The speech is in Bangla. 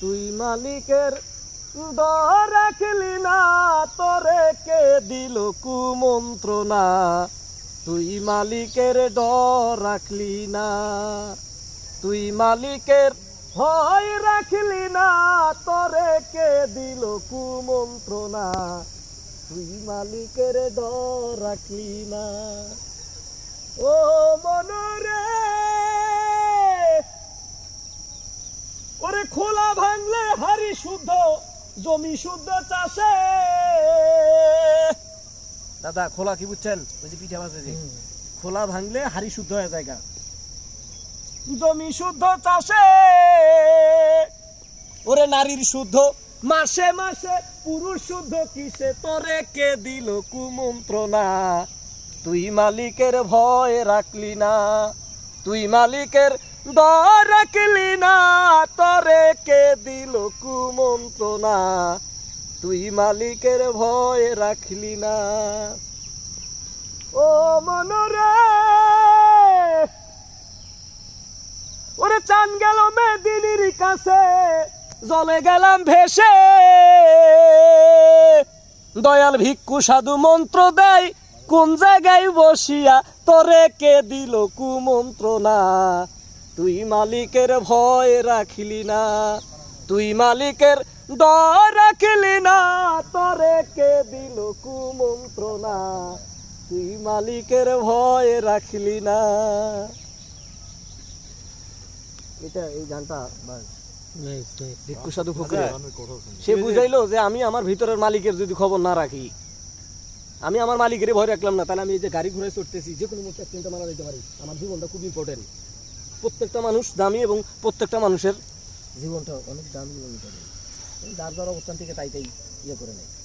তুই মালিকের রাখলি না, তোরে কে দিল কুমন্ত্রণা? তুই মালিকের ডর রাখলি না, তুই মালিকের ভয় রাখলি না, তোরে কে দিল কুমন্ত্রণা? তুই মালিকের ডর রাখলি না। ও মনরে ওরে খোলা ভাঙলে হারি শুদ্ধ জমি শুদ্ধ চাষে। দাদা খোলা কি বুঝছেন? ওই যে পিঠা মাছ যে খোলা ভাঙলে হারি শুদ্ধ হয়ে জায়গা জমি শুদ্ধ চাষে। ওরে নারীর শুদ্ধ। মাসে মাসে পুরুষ শুদ্ধ কিসে তোরে কে দিল কুমন্ত্রণা? তুই মালিকের ভয় রাখলি না। তুই মালিকের ডর রাখলি না। কুমন্ত্রণা তুই মালিকের ভয় রাখলি না। ও মনরে, ওরে চান গেল মেদিনীর কাছে, জলে গেলাম ভেসে। দয়াল ভিক্ষু সাধু মন্ত্র দেয়, কোন জায়গায় বসিয়া তরে কে দিল কুমন্ত্র না তুই মালিকের ভয় রাখিলি না, তুই মালিকের ডর রাখিলি না তোরে কে দিল কুমন্ত্রণা? তুই মালিকের ভয় রাখলি না। এটা এই গানটা সাধু সে বুঝাইলো যে আমি আমার ভিতরের মালিকের যদি খবর না রাখি আমি আমার মালিকেরই ভয় রাখলাম না তাহলে আমি এই যে গাড়ি ঘুরে চড়তেছি যে কোনো মুহূর্তে অ্যাক্সিডেন্টে মারা যেতে পারি। আমার জীবনটা খুব ইম্পর্টেন্ট প্রত্যেকটা মানুষ দামি এবং প্রত্যেকটা মানুষের জীবনটা অনেক দামি যার যার অবস্থান থেকে তাই তাই ইয়ে করে নেয়।